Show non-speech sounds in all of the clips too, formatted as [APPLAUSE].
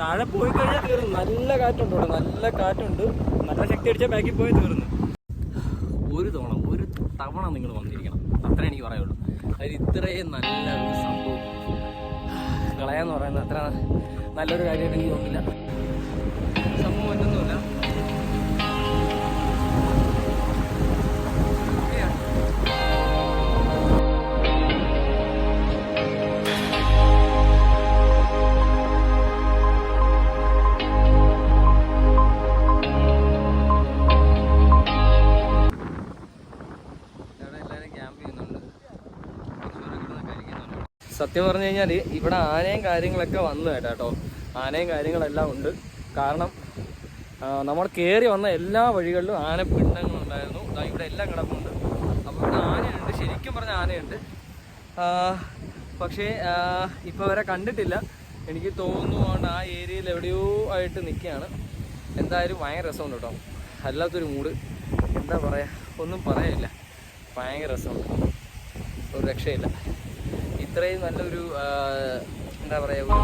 താഴെ പോയി കഴിഞ്ഞാൽ തീർന്നു. നല്ല കാറ്റുണ്ട് ഇവിടെ. നല്ല കാറ്റുണ്ട്. നല്ല ശക്തി അടിച്ചാൽ ബാക്കിൽ പോയി തീർന്നു. ഒരു തവണ ഒരു തവണ നിങ്ങൾ വന്നിരിക്കണം. അത്രേ എനിക്ക് പറയുള്ളൂ അതിൽ ഇത്രയും നല്ല സംഭവം. കളയാന്ന് പറയുന്നത് അത്ര നല്ലൊരു കാര്യമായിട്ട് എനിക്ക് തോന്നുന്നില്ല. സത്യം പറഞ്ഞു കഴിഞ്ഞാൽ ഇവിടെ ആനയും കാര്യങ്ങളൊക്കെ വന്നു കേട്ടോ ആനയും കാര്യങ്ങളെല്ലാം ഉണ്ട്. കാരണം നമ്മൾ കയറി വന്ന എല്ലാ വഴികളിലും ആന പിണ്ടങ്ങളുണ്ടായിരുന്നു ദാ ഇവിടെ എല്ലാം കിടപ്പുണ്ട്. അപ്പോൾ ഇവിടെ ആനയുണ്ട്. ശരിക്കും പറഞ്ഞ ആനയുണ്ട്. പക്ഷേ ഇപ്പോൾ വരെ കണ്ടിട്ടില്ല. എനിക്ക് തോന്നുന്നു ആ ഏരിയയിൽ എവിടെയോ ആയിട്ട് നിൽക്കുകയാണ്. എന്തായാലും ഭയങ്കര രസമുണ്ട് കേട്ടോ. അല്ലാത്തൊരു മൂഡ് എന്താ പറയുക ഒന്നും പറയാനില്ല ഭയങ്കര രസമുണ്ട്. ഒരു രക്ഷയില്ല. ഇത്രയും നല്ലൊരു എന്താ പറയുക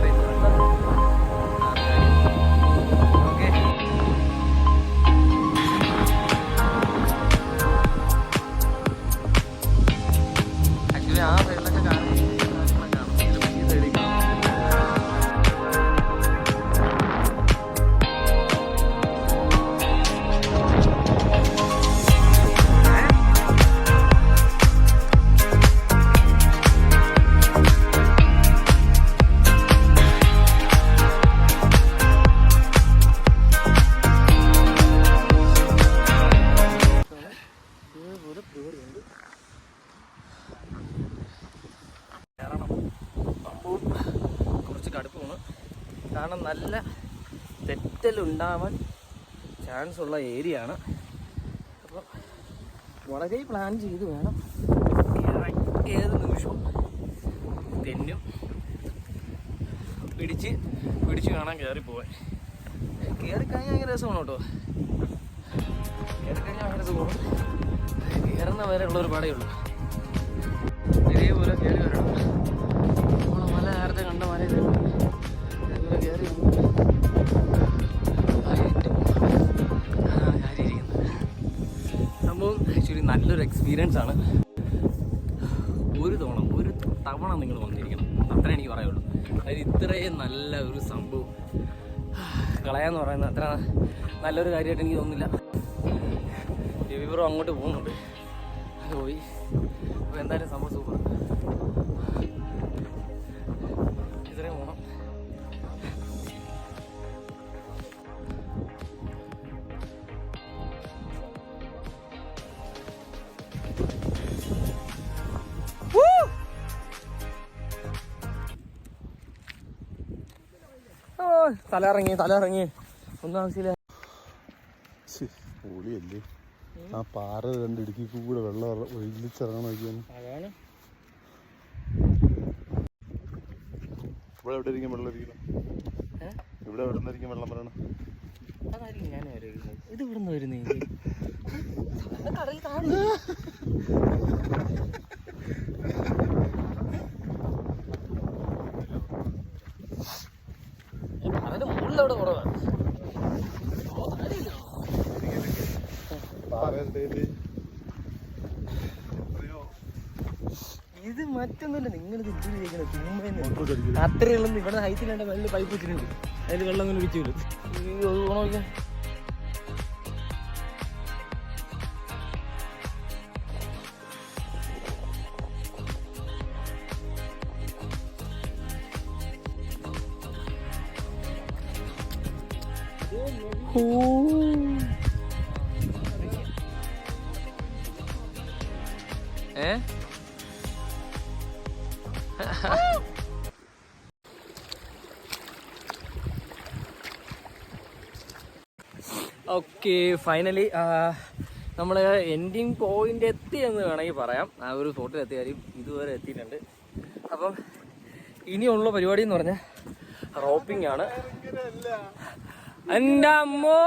ഒരു തെറ്റലുണ്ടാവാൻ ചാൻസ് ഉള്ള ഏരിയ ആണ്. അപ്പോൾ വളരെ പ്ലാൻ ചെയ്ത് വേണം. ഏത് നിമിഷവും തെന്നും പിടിച്ച് പിടിച്ച് കാണാൻ കയറി പോവാൻ. കയറി കഴിഞ്ഞാൽ ഭയങ്കര രസമാണ് കേട്ടോ. കയറി കഴിഞ്ഞാൽ ഭയങ്കര സുഖമാണ് കയറുന്ന വരെ ഉള്ള ഒരു ഉള്ളൂ. നല്ലൊരു എക്സ്പീരിയൻസ് ആണ്. ഒരു തവണ ഒരു തവണ നിങ്ങൾ വന്നിരിക്കണം. അത്രേ എനിക്ക് പറയുള്ളൂ അതായത് ഇത്രയും നല്ല ഒരു സംഭവം. കളയാന്ന് പറയുന്നത് അത്ര നല്ലൊരു കാര്യമായിട്ട് എനിക്ക് തോന്നുന്നില്ല. രവിപുറം അങ്ങോട്ട് പോകുന്നുണ്ട്. പോയി. തല ഇറങ്ങി തല ഇറങ്ങി ഒന്നും ആവശ്യമില്ല. പൊളിയല്ലേ. ആ പാറ രണ്ട് ഇടുക്കി കൂടെ വെള്ളം ഒഴിച്ചിറങ്ങാൻ നോക്കിയാണ് ഇവിടെ എവിടെ ഇരിക്കും വെള്ളം ഇരിക്കണം ഇവിടെ എവിടെ നിന്നായിരിക്കും വെള്ളം പറയണം. ഇത് ഇവിടുന്ന് വരുന്നേ [LAUGHS] കടൽ കാണും [LAUGHS] അവിടെ കുറവാണ്. ഇത് മറ്റൊന്നുമില്ല. നിങ്ങൾ ഇത് എന്തിനു ചോദിക്കണം ചുമ്മാ അത്രയുള്ള ഇവിടെ ഹൈറ്റിലാണ്ട് നല്ല പൈപ്പ് വെച്ചിട്ടുണ്ട്. അതിൽ വെള്ളം ഒന്നും ഒഴിച്ചു വിടും. ഫൈനലി നമ്മൾ എൻഡിങ് പോയിന്റ് എത്തി എന്ന് വേണമെങ്കിൽ പറയാം ആ ഒരു സ്പോട്ടിൽ എത്തിയാലും ഇതുവരെ എത്തിയിട്ടുണ്ട് അപ്പം ഇനിയുള്ള പരിപാടി എന്ന് പറഞ്ഞാൽ റോപ്പിംഗ് ആണ് എൻ്റെ അമ്മോ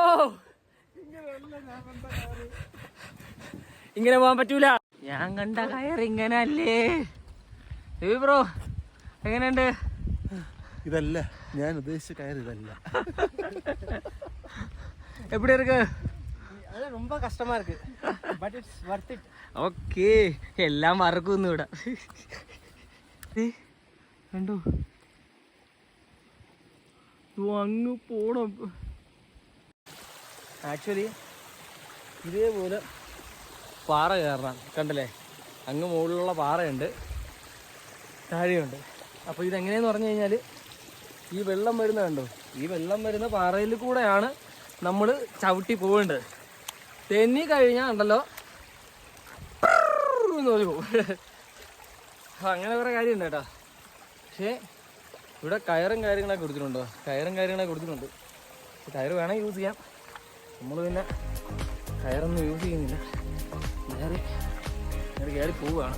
ഇങ്ങനെ പോകാൻ പറ്റൂല ഞാൻ കണ്ട കയർ ഇങ്ങനെ അല്ലേ ബ്രോ എങ്ങനെയുണ്ട് ഇതല്ല ഞാൻ ഉദ്ദേശിച്ച കയറി ഇതല്ല எப்படி இருக்கு அது ரொம்ப கஷ்டமா இருக்கு but it's worth it okay എല്ലാം മറക്കുന്നു ഇവിടെ കണ്ടു ഓ, അങ്ങ് പോണം ആക്ച്വലി ഇതേപോലെ പാറ കയറണം കണ്ടല്ലേ അങ്ങ് മുകളിലുള്ള പാറയുണ്ട് താഴെയുണ്ട് അപ്പോൾ ഇതെങ്ങനെയെന്ന് പറഞ്ഞു കഴിഞ്ഞാൽ ഈ വെള്ളം വരുന്ന കണ്ടോ ഈ വെള്ളം വരുന്ന പാറയിൽ കൂടെയാണ് നമ്മൾ ചവിട്ടി പോവേണ്ടത് തെന്നി കഴിഞ്ഞാൽ ഉണ്ടല്ലോ അങ്ങനെ കുറേ കാര്യമുണ്ട് കേട്ടോ. പക്ഷേ ഇവിടെ കയറും കാര്യങ്ങളൊക്കെ കൊടുത്തിട്ടുണ്ടോ? കയറും കാര്യങ്ങളൊക്കെ കൊടുത്തിട്ടുണ്ട്. കയറ് വേണമെങ്കിൽ യൂസ് ചെയ്യാം. നമ്മൾ പിന്നെ കയറൊന്നും യൂസ് ചെയ്യുന്നില്ല. കയറി കയറി പോവുകയാണ്.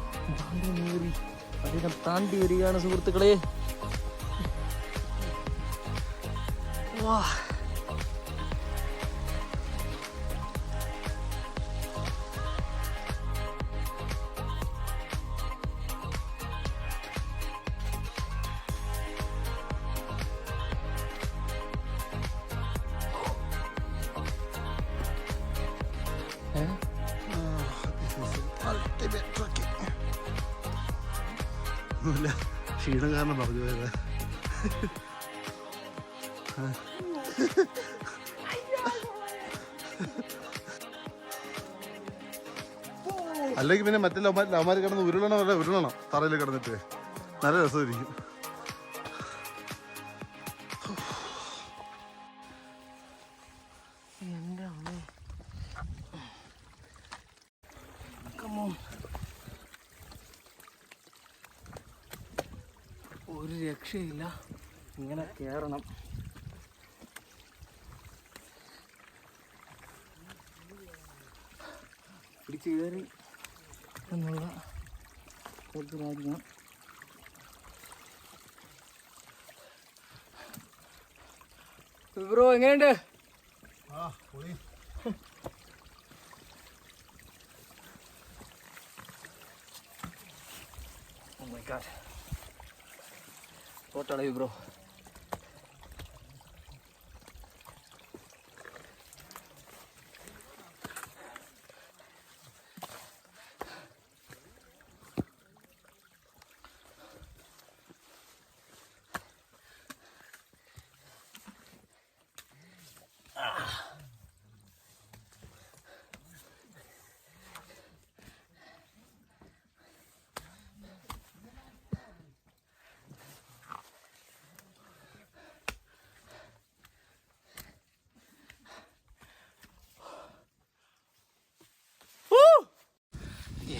അതിനെ താണ്ടി വരികയാണ് സുഹൃത്തുക്കളെ. വാ. ഒന്നുമില്ല. ക്ഷീണം കാരണം പറഞ്ഞു പോയത്. അല്ലെങ്കിൽ പിന്നെ മറ്റേ ലവന്മാർ കിടന്ന് ഉരുളണം അല്ല? ഉരുളണം? തറയിൽ കിടന്നിട്ട്. നല്ല രസമായിരിക്കും. ഇങ്ങനെ കയറണം പിടിച്ച് കയറി എന്നുള്ള കുറച്ചിലായിരിക്കണം ബ്രോ എങ്ങനെയുണ്ട് ആ പോയി Oh my god. What are you, bro?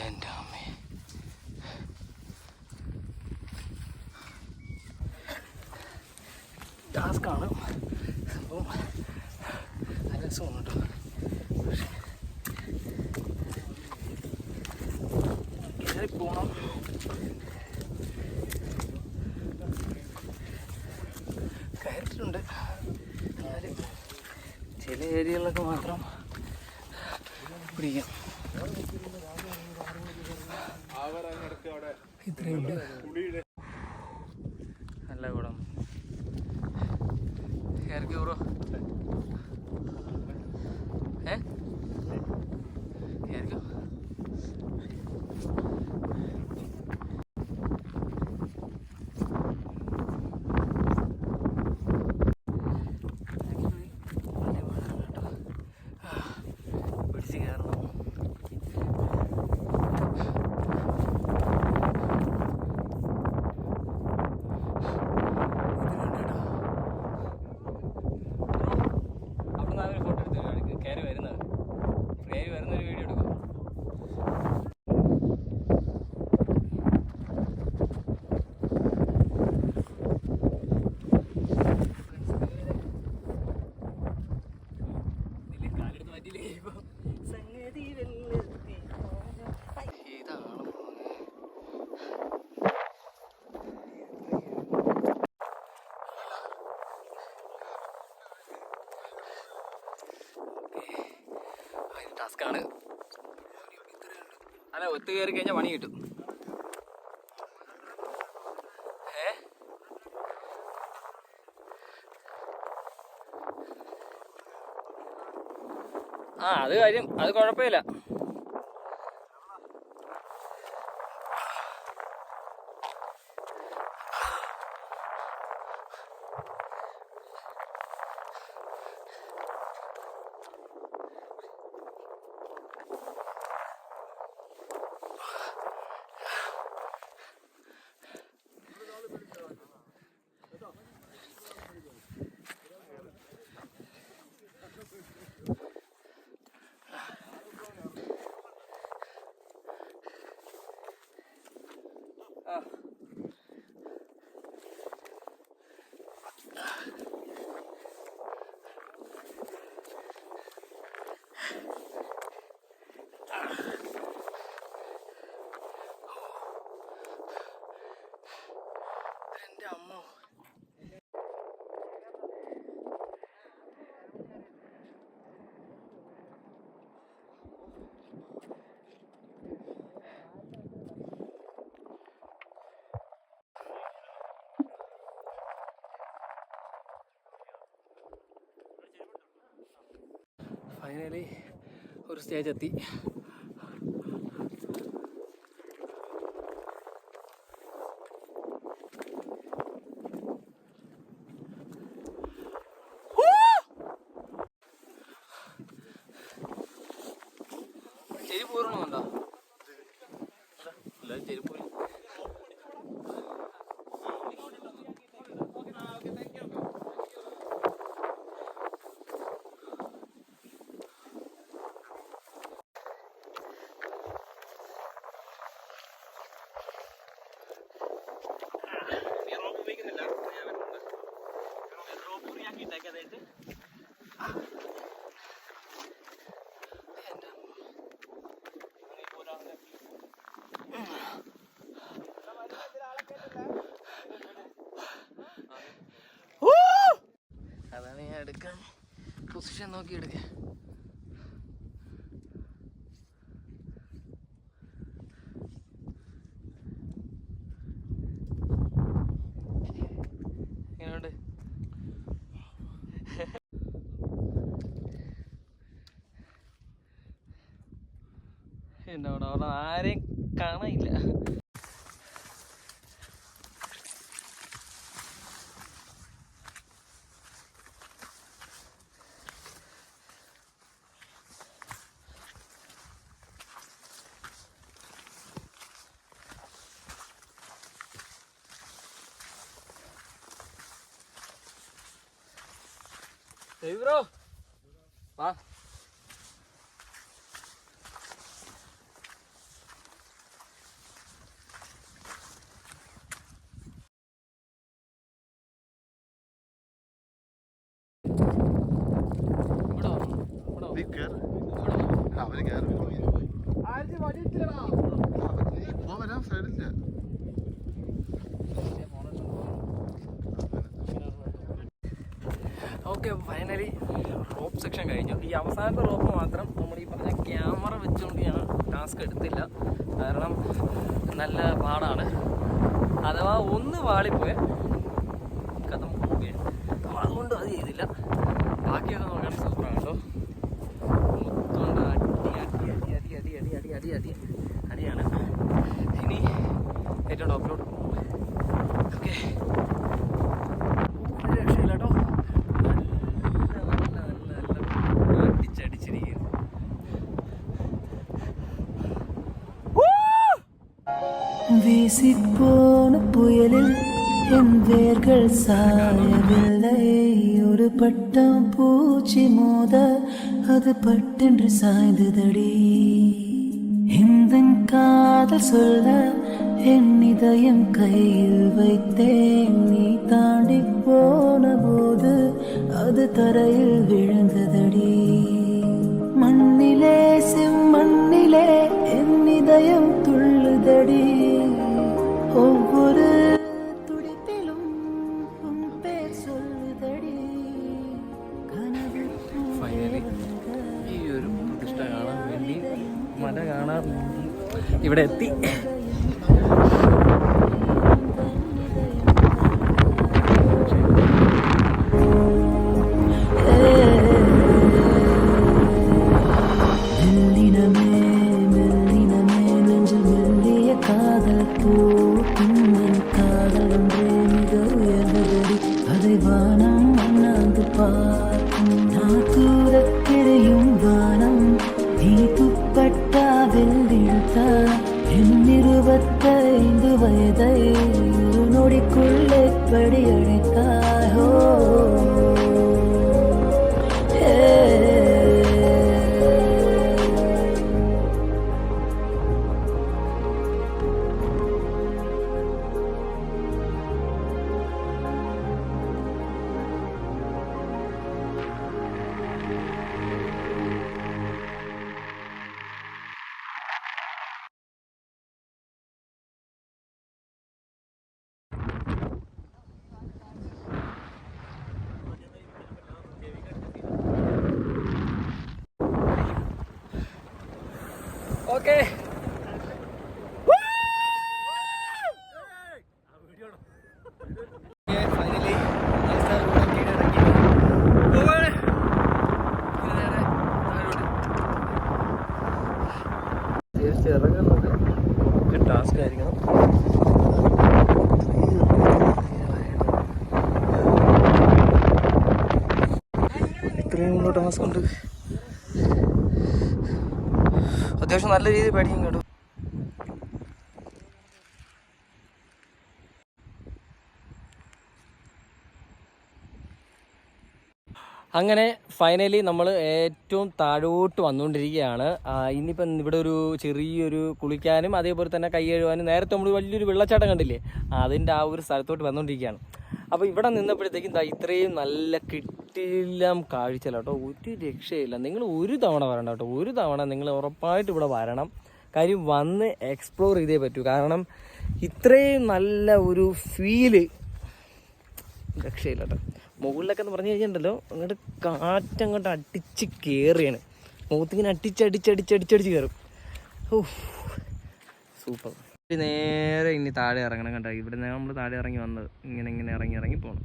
എന്റെ അമ്മേ ടാസ്ക്കാണ് അപ്പം നല്ല രസമാണ് കേട്ടോ. പക്ഷേ കയറി പോകണം എന്നാലും ചില ഏരിയകളിലൊക്കെ മാത്രം പിടിക്കാം. ഇത്രയുണ്ട്. നല്ല കുളം ഹെയർ ബ്രോ ഏ കയറിക്കോ Actually, വലിയ പാടാണ് കേട്ടോ. ടാസ്ക്കാണ് അല്ല ഒത്തു കയറി കഴിഞ്ഞാൽ പണി കിട്ടും. ഏ? ആ അത് കാര്യം അത് കുഴപ്പമില്ല. అంటే అమ్మో ఫైనలీ ஒரு ஸ்டேஜ் எத்தி എടുക്കാൻ. പൊസിഷൻ നോക്കി എടുക്കുക എങ്ങനെയുണ്ട്? എന്നോട് അവിടെ ആരെയും കാണാനില്ല ബ്രോ വാ ഇവിടെ വാ. അവർ സൈഡില്ല ഓക്കെ ഫൈനലി റോപ്പ് സെക്ഷൻ കഴിഞ്ഞു. ഈ അവസാനത്തെ റോപ്പ് മാത്രം നമ്മൾ ഈ പറഞ്ഞ ക്യാമറ വെച്ചുകൊണ്ട് ഞാൻ ടാസ്ക് എടുത്തില്ല. കാരണം നല്ല പാടാണ്. അഥവാ ഒന്ന് വാളിപ്പോയ வீசிப்போன புயலில் என் வேர்கள் சாயவில்லை. ஒரு பட்டம் பூச்சி மோத அது பட்டென்று சாய்ந்ததடி. இந்த காதல் சொல்ல என் இதயம் கையில் வைத்தேன். நீ தாண்டி போன போது அது தரையில் விழுந்ததடி. மண்ணிலே செம்மண்ணிலே என் இதயம் துள்ளுதடி. ஒவ்வொரு துடிப்பிலும் உன் பேர் சொல்லுதடி கனவு ഫൈനലി ഈ ഒരു പ്രതിഷ്ഠ കാണാൻ മല കാണാൻ ഇവിടെ എത്തി ഓക്കെ. ടാസ്ക് ആയിരിക്കണം ഇത്രയും ടാസ്ക് ഉണ്ട് അത്യാവശ്യം നല്ല രീതിയിൽ പേടിക്കും കേട്ടോ അങ്ങനെ ഫൈനലി നമ്മൾ ഏറ്റവും താഴോട്ട് വന്നുകൊണ്ടിരിക്കുകയാണ്. ഇനിയിപ്പം ഇവിടെ ഒരു ചെറിയൊരു കുളിക്കാനും അതേപോലെ തന്നെ കൈ കഴുകാനും നേരത്തെ നമ്മൾ വലിയൊരു വെള്ളച്ചാട്ടം കണ്ടില്ലേ? അതിന്റെ ആ ഒരു സ്ഥലത്തോട്ട് വന്നുകൊണ്ടിരിക്കുകയാണ്. അപ്പോൾ ഇവിടെ നിന്നപ്പോഴത്തേക്കും ദാ ഇത്രയും നല്ല കിട്ടിയെല്ലാം കാഴ്ചയില്ല കേട്ടോ. ഒരു രക്ഷയില്ല. നിങ്ങൾ ഒരു തവണ വരണ്ട കേട്ടോ. ഒരു തവണ നിങ്ങൾ ഉറപ്പായിട്ട് ഇവിടെ വരണം. കാര്യം വന്ന് എക്സ്പ്ലോർ ചെയ്തേ പറ്റൂ. കാരണം ഇത്രയും നല്ല ഒരു ഫീൽ രക്ഷയില്ല കേട്ടോ. മുകളിലൊക്കെ എന്ന് പറഞ്ഞു കഴിഞ്ഞിട്ടുണ്ടല്ലോ അങ്ങോട്ട് കാറ്റങ്ങോട്ട് അടിച്ച് കയറിയാണ് മുഖത്തിങ്ങനെ അടിച്ചടിച്ചടിച്ചടിച്ചടിച്ച് അടിച്ച് അടിച്ച് അടിച്ചടിച്ച് കയറും ഓ സൂപ്പർ. നേരെ ഇനി താഴെ ഇറങ്ങണം കണ്ടോ? ഇവിടെ നമ്മൾ താഴെ ഇറങ്ങി വന്നത്. ഇങ്ങനെ ഇങ്ങനെ ഇറങ്ങി ഇറങ്ങി പോകണം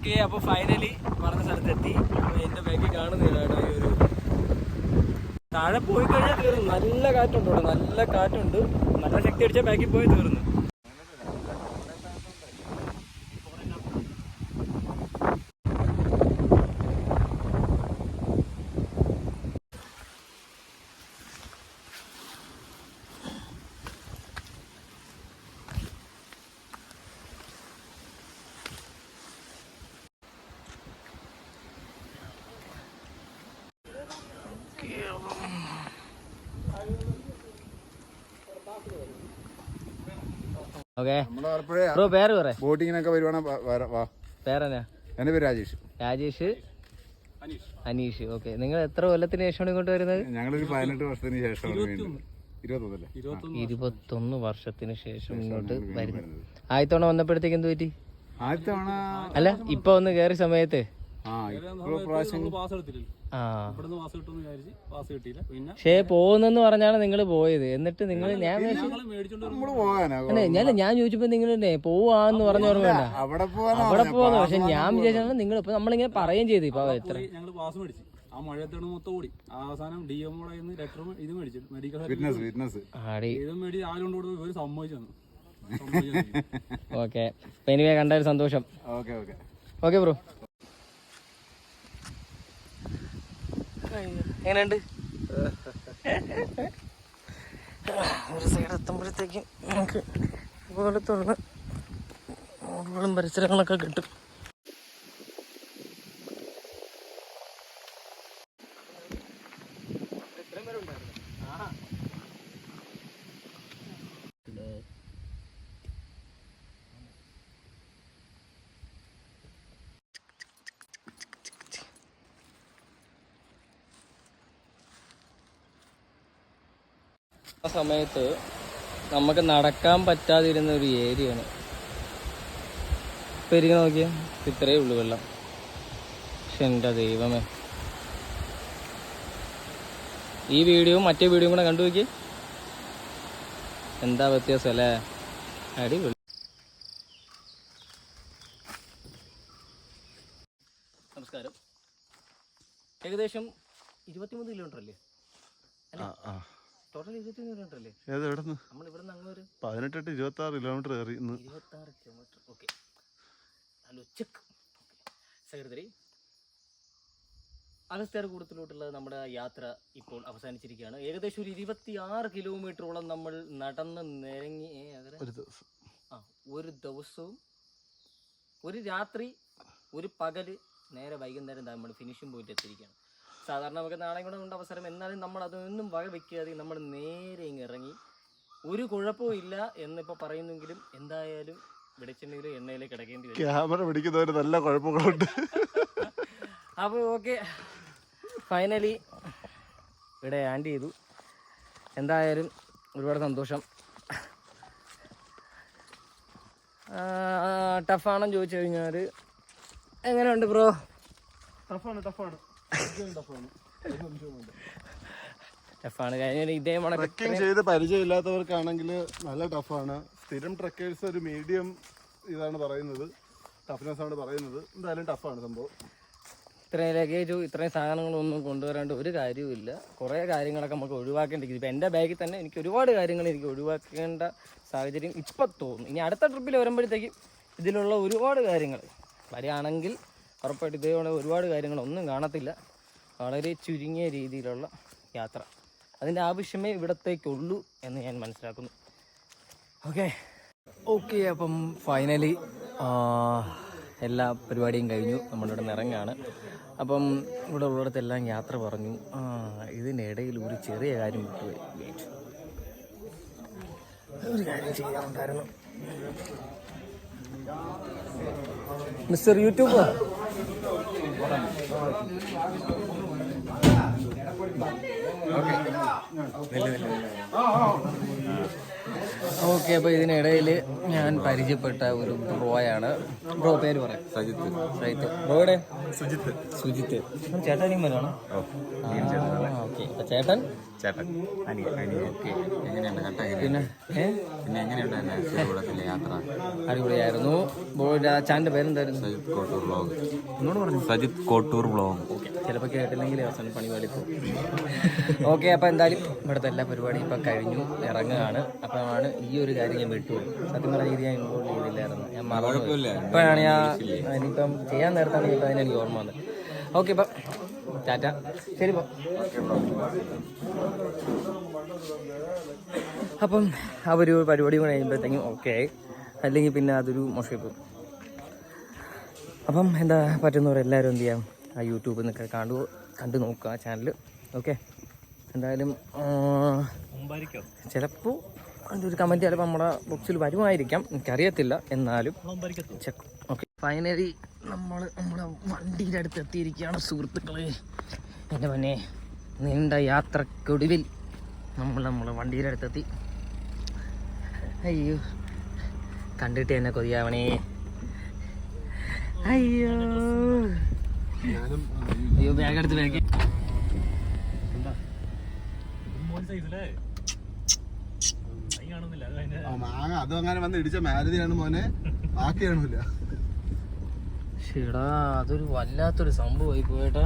ഓക്കെ അപ്പോൾ ഫൈനലി പറഞ്ഞ സ്ഥലത്തെത്തി. എന്റെ ബാക്കിൽ കാണുന്നില്ല കേട്ടോ ഈ ഒരു താഴെ പോയി കഴിഞ്ഞാൽ തീർന്നു. നല്ല കാറ്റുണ്ട് ഇവിടെ നല്ല കാറ്റുണ്ട്. നല്ല ശക്തി അടിച്ചാൽ ബാക്കിൽ പോയി തീർന്നു. ഓക്കെ. നമ്മുടെ ആലപ്പുഴ ബ്രോ പേര് പറ. ബോട്ടിങ്ങിനൊക്കെ വരുവാണ് വാ പേരെന്നാ? എന്റെ പേര് രാജേഷ്. രാജേഷ്? അനീഷ്. ഓക്കെ. നിങ്ങൾ എത്ര കൊല്ലത്തിന് ശേഷമാണ് ഇങ്ങോട്ട് വരുന്നത്? ഞങ്ങളൊരു പതിനെട്ട് വർഷത്തിന് ശേഷമാണ് ഇരുപത്തൊന്നല്ലേ ഇരുപത്തൊന്ന് വർഷത്തിന് ശേഷം ഇങ്ങോട്ട് വരുന്നത്. ആദ്യത്തവണ വന്നപ്പോഴത്തേക്ക് എന്ത് പറ്റി? അല്ല ഇപ്പൊ ഒന്ന് കയറിയ സമയത്ത്? പക്ഷേ പോകുന്നെന്ന് പറഞ്ഞാണ് നിങ്ങൾ പോയത്. എന്നിട്ട് നിങ്ങൾ ഞാൻ ഞാൻ ഞാൻ ചോദിച്ചപ്പോ നിങ്ങൾ പോവാന്ന് പറഞ്ഞ ഓർമ്മ അവിടെ പോകുന്നു പക്ഷെ ഞാൻ വിചാരിച്ചാണ് നിങ്ങൾ ഇപ്പൊ നമ്മളിങ്ങനെ പറയുകയും ചെയ്തു. ഇപ്പൊ എത്ര? ഞങ്ങൾ പാസ് മേടിച്ചു. ആ മഴയത്തോട് മൊത്തം ഓടി. അവസാനം ഡി എം നിന്ന് ലെറ്റർ ഇത് മേടിച്ചു. മെഡിക്കൽ ഫിറ്റ്നസ് ഫിറ്റ്നസ് ആടി. ഇത് മേടിച്ച് ആരും കൊണ്ട് ഇവർ സമ്മതിച്ചു ഓക്കെ എനിവേ കണ്ടൊരു സന്തോഷം. ഓക്കെ ഓക്കെ ഓക്കെ ബ്രോ എങ്ങനെയുണ്ട്? ഒരു സൈഡ് എത്തുമ്പോഴത്തേക്കും നമുക്ക് ഇതുപോലത്തുള്ള തുറന്ന് പരിസരങ്ങളൊക്കെ കിട്ടും ആ സമയത്ത് നമുക്ക് നടക്കാൻ പറ്റാതിരുന്ന ഒരു ഏരിയയാണ്. ഇപ്പം ഇരിക്കുന്ന നോക്കിയാൽ ഇത്രയേ ഉള്ളൂ വെള്ളം. പക്ഷെ എന്റെ ദൈവമേ. ഈ വീഡിയോ മറ്റേ വീഡിയോയും കൂടെ കണ്ടു നോക്കി എന്താ വ്യത്യാസം അല്ലേ? അടിപൊളി. നമസ്കാരം. ഏകദേശം ഇരുപത്തിമൂന്ന് കിലോമീറ്റർ അല്ലേ? ആ ആ. ടോട്ടൽ ഇരുപത്തിമൂന്ന് കിലോമീറ്റർ അല്ലേ ഏത് എവിടെ നിന്ന് നമ്മൾ ഇവിടെ നിന്ന് അങ്ങ് ഒരു പതിനെട്ടെട്ട് ഇരുപത്തി ആറ് കിലോമീറ്റർ കയറി ഇന്ന്. കിലോമീറ്റർ ഓക്കെ സെക്രട്ടറി അഗസ്ത്യാർ കൂടത്തിലോട്ടുള്ള നമ്മുടെ യാത്ര ഇപ്പോൾ അവസാനിച്ചിരിക്കുകയാണ്. ഏകദേശം ഒരു ഇരുപത്തി ആറ് കിലോമീറ്ററോളം നമ്മൾ നടന്ന് നിരങ്ങി ഒരു ദിവസം. ആ ഒരു ദിവസവും ഒരു രാത്രി ഒരു പകൽ നേരെ വൈകുന്നേരം നമ്മൾ ഫിനിഷിംഗ് പോയിട്ട് എത്തിയിരിക്കുകയാണ്. സാധാരണ നമുക്ക് നാളെ കൂടെ ഉണ്ട് അവസരം. എന്നാലും നമ്മൾ അതൊന്നും വക വെക്കാതെ നമ്മൾ നേരെ ഇങ്ങ് ഇറങ്ങി. ഒരു കുഴപ്പവും ഇല്ല എന്നിപ്പോൾ പറയുന്നെങ്കിലും എന്തായാലും വെളിച്ചെണ്ണയിലും എണ്ണയിലേക്ക് കിടക്കേണ്ടി വരും. ക്യാമറ പിടിക്കുന്നവര് നല്ല കുഴപ്പങ്ങളുണ്ട്. അപ്പോൾ ഓക്കെ. ഫൈനലി ഇവിടെ ആൻഡ് ചെയ്തു. എന്തായാലും ഒരുപാട് സന്തോഷം. ടഫാണെന്ന് ചോദിച്ചു കഴിഞ്ഞാൽ എങ്ങനെയുണ്ട് ബ്രോ? ടഫാണ് ടഫാണ്. [LAUGHS] ടഫാണ്. കഴിഞ്ഞ ഇതേ ട്രക്കിംഗ് ചെയ്ത് പരിചയമില്ലാത്തവർക്കാണെങ്കിൽ നല്ല ടഫാണ്. സ്ഥിരം ട്രക്കേഴ്സ് ഒരു മീഡിയം ഇതാണ് പറയുന്നത്. ടഫ്നെസ് ആണ് പറയുന്നത്. എന്തായാലും ടഫാണ് സംഭവം. ഇത്രയും ലഗേജും ഇത്രയും സാധനങ്ങളൊന്നും കൊണ്ടുവരാണ്ട് ഒരു കാര്യവുമില്ല. കുറേ കാര്യങ്ങളൊക്കെ നമുക്ക് ഒഴിവാക്കേണ്ടിരിക്കും ഇപ്പം എന്റെ ബാഗിൽ തന്നെ എനിക്ക് ഒരുപാട് കാര്യങ്ങൾ എനിക്ക് ഒഴിവാക്കേണ്ട സാഹചര്യം ഇപ്പം തോന്നുന്നു. ഇനി അടുത്ത ട്രിപ്പിൽ വരുമ്പോഴത്തേക്കും ഇതിലുള്ള ഒരുപാട് കാര്യങ്ങൾ. വരികയാണെങ്കിൽ ഉറപ്പായിട്ട് ഇതേപോലെ ഒരുപാട് കാര്യങ്ങളൊന്നും കാണത്തില്ല. വളരെ ചുരുങ്ങിയ രീതിയിലുള്ള യാത്ര. അതിന്റെ ആവശ്യമേ ഇവിടത്തേക്കുള്ളൂ എന്ന് ഞാൻ മനസ്സിലാക്കുന്നു. ഓക്കെ ഓക്കെ അപ്പം ഫൈനലി എല്ലാ പരിപാടിയും കഴിഞ്ഞു. നമ്മളിവിടെ നിറങ്ങാണ് അപ്പം ഇവിടെ ഉള്ളിടത്തെല്ലാം യാത്ര പറഞ്ഞു. ഇതിനിടയിൽ ഒരു ചെറിയ കാര്യം Wait. ഒരു കാര്യം ചെയ്യാനുണ്ടായിരുന്നു. മിസ്റ്റർ യൂട്യൂബർ ஓகே ഓക്കെ അപ്പോൾ ഇതിനിടയിൽ ഞാൻ പരിചയപ്പെട്ട ഒരു ബ്രോയാണ്. ബ്രോ പേര് പറയാം സജിത്ത്. സജിത്ത്. ബ്രോയുടെ സുജിത്ത്. ഓക്കെ. ചേട്ടൻ? ഓക്കെ. പിന്നെ? ഏ? പിന്നെ എങ്ങനെയുണ്ടായിരുന്നു കൂടത്തിലെ യാത്ര? അടിപൊളിയായിരുന്നു. ബ്രോയുടെ ചാനലിന്റെ പേരെന്തായിരുന്നു? സജിത് കോട്ടൂർ എന്നോട് പറഞ്ഞു. സജിത് കോട്ടൂർ ഓക്കെ. ചിലപ്പോൾ കേട്ടില്ലെങ്കിൽ അവസാനം പണി പാളിപ്പോ ഓക്കെ അപ്പോൾ എന്തായാലും ഇവിടുത്തെ എല്ലാ പരിപാടിയും ഇപ്പം കഴിഞ്ഞു. ഇറങ്ങുകയാണ്. അപ്പോഴാണ് ഈ ഒരു കാര്യം ഞാൻ വിട്ടുപോയി സത്യം പറഞ്ഞ രീതി ഞാൻ ഇൻവോൾവ് ചെയ്തില്ലായിരുന്നു. ഞാൻ മറന്നു ഇപ്പോഴാണ് ഞാൻ ഇനിയിപ്പം ചെയ്യാൻ നേരത്താണ് ഇപ്പം അതിനെനിക്ക് ഓർമ്മ വന്നത്. ഓക്കെ ഇപ്പം ടാറ്റ. ശരി അപ്പം ആ ഒരു പരിപാടി കൂടെ കഴിയുമ്പോഴത്തേക്കും ഓക്കെ. അല്ലെങ്കിൽ പിന്നെ അതൊരു മോശമായി അപ്പം എന്താ പറ്റുന്നവർ എല്ലാവരും എന്ത് ചെയ്യാം? ആ യൂട്യൂബിൽ നിന്നൊക്കെ കണ്ടു കണ്ടു നോക്കുക ആ ചാനൽ ഓക്കെ. എന്തായാലും ചിലപ്പോൾ അതിന്റെ ഒരു കമന്റ് ചിലപ്പോൾ നമ്മുടെ ബുക്സിൽ വരുമായിരിക്കാം. എനിക്കറിയത്തില്ല. എന്നാലും ചെക്ക് ഓക്കെ ഫൈനലി നമ്മൾ നമ്മുടെ വണ്ടിയുടെ അടുത്ത് എത്തിയിരിക്കുകയാണ് സുഹൃത്തുക്കളെ. എന്റെ മനെ നീണ്ട യാത്രക്കൊടുവിൽ നമ്മൾ നമ്മളെ വണ്ടിയുടെ അടുത്തെത്തി അയ്യോ കണ്ടിട്ട് എന്നെ കൊതിയാവണേ. അയ്യോ. അയ്യോ ബാഗ് എടുത്ത് ബാഗ് മാങ്ങ അതും അങ്ങനെ വന്ന് ഇടിച്ച മാരുതിയാണ് മോനെ. ബാക്കി കാണൂല ഷെടാ അതൊരു വല്ലാത്തൊരു സംഭവമായി പോയേട്ടാ.